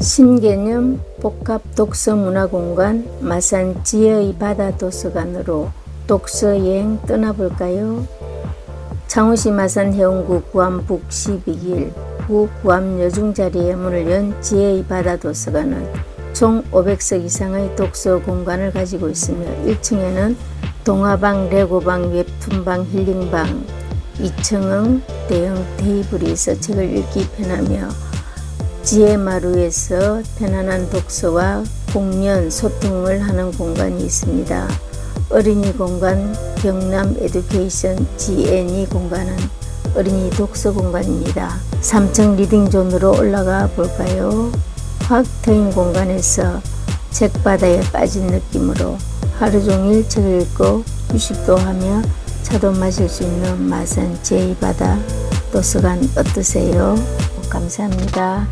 신개념 복합 독서 문화공간 마산 지혜의 바다 도서관으로 독서 여행 떠나볼까요? 창원시 마산 해운구 구암 북 12길 구 구암 여중자리에 문을 연 지혜의 바다 도서관은 총 500석 이상의 독서 공간을 가지고 있으며 1층에는 동화방, 레고방, 웹툰방, 힐링방, 2층은 대형 테이블이 있어 책을 읽기 편하며 지혜마루에서 편안한 독서와 공연, 소통을 하는 공간이 있습니다. 어린이 공간 경남 에듀케이션 GNE 공간은 어린이 독서 공간입니다. 3층 리딩 존으로 올라가 볼까요? 확 트인 공간에서 책바다에 빠진 느낌으로 하루 종일 책을 읽고 휴식도 하며 차도 마실 수 있는 마산 제2바다 도서관 어떠세요? 감사합니다.